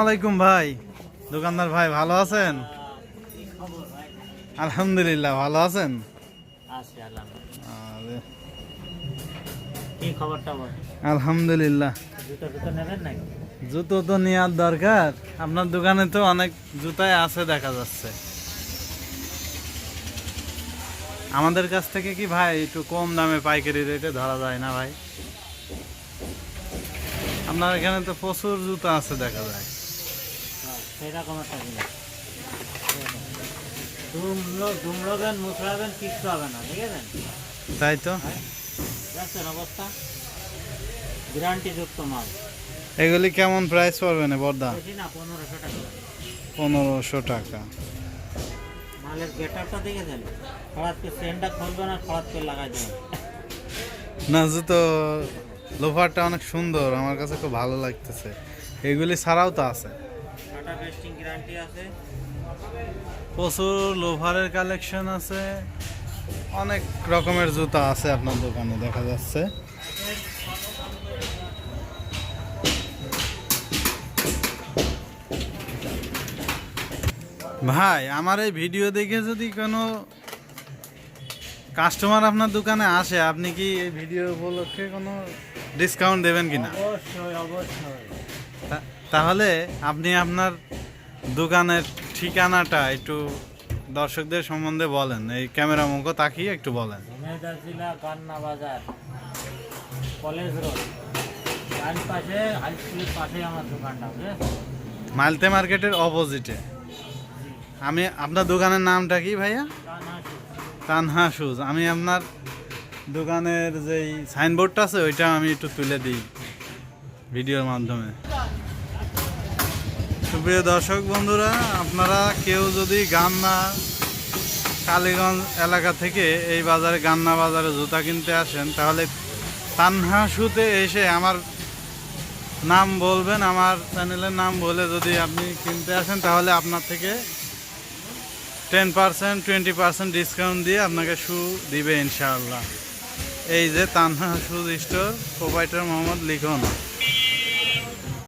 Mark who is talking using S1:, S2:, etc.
S1: আলাইকুম ভাই। দোকানদার ভাই ভালো আছেন? আলহামদুলিল্লাহ ভালো আছেন?
S2: আলহামদুলিল্লাহ। জুতো
S1: তো নেওয়ার দরকার। আপনার দোকানে তো অনেক জুতাই আছে দেখা যাচ্ছে। আমাদের কাছ থেকে কি ভাই একটু কম দামে পাইকারি রেটে ধরা যায় না ভাই? আপনার এখানে তো প্রচুর জুতো আছে দেখা যায়।
S2: সেরকম একটা জিনিস। দুমলো দুমড়োবেন মুসড়াবেন কিচ্ছু হবে না দেখেছেন
S1: তাই তো।
S2: দেখছেন অবস্থা গ্যারান্টি যুক্ত মাল।
S1: এগুলি কেমন প্রাইস পড়বে না বর্দা?
S2: পনেরোশো টাকা।
S1: পনেরোশো টাকা।
S2: মালের গেটারটা দেখেছেন? করে চেনটা খুলবে না হঠাৎ করে লাগাই দেবেন
S1: না জুতো লোফারটা অনেক সুন্দর আমার কাছে খুব ভালো লাগতেছে। এগুলি ছাড়াও তো আছে।
S2: বেস্টিং গ্যারান্টি আছে।
S1: প্রচুর লোভারের কালেকশন আছে। অনেক রকমের জুতা আছে আপনার দোকানে দেখা যাচ্ছে। ভাই আমার এই ভিডিও দেখে যদি কোনো কাস্টমার আপনার দোকানে আসে আপনি কি এই ভিডিও উপলক্ষে কোনো ডিসকাউন্ট দেবেন কিনা?
S2: অবশ্যই অবশ্যই।
S1: তাহলে আপনি আপনার দোকানের ঠিকানাটা একটু দর্শকদের সম্বন্ধে বলেন। এই ক্যামেরা মুখ তাকিয়ে একটু বলেন।
S2: জেলা গান্না বাজার কলেজ রোড। ডান পাশে হাই স্কুলের পাশে আমার দোকানটা
S1: মালতে মার্কেটের অপোজিটে। আমি আপনার দোকানের নামটা কি ভাইয়া। তানহা শুজ আমি আপনার দোকানের যেই সাইনবোর্ডটা আছে ওইটা আমি একটু তুলে দিই ভিডিওর মাধ্যমে। সুপ্রিয় দর্শক বন্ধুরা, আপনারা কেউ যদি গান্না কালীগঞ্জ এলাকা থেকে এই বাজারে, গান্না বাজারে জুতা কিনতে আসেন, তাহলে তানহা শুতে এসে আমার নাম বলবেন, আমার চ্যানেলের নাম বলে যদি আপনি কিনতে আসেন, তাহলে আপনার থেকে ten percent twenty percent discount দিয়ে আপনাকে শু দিবে ইনশাআল্লাহ। এই যে Tanha shoes store provider Mohammad Likhon.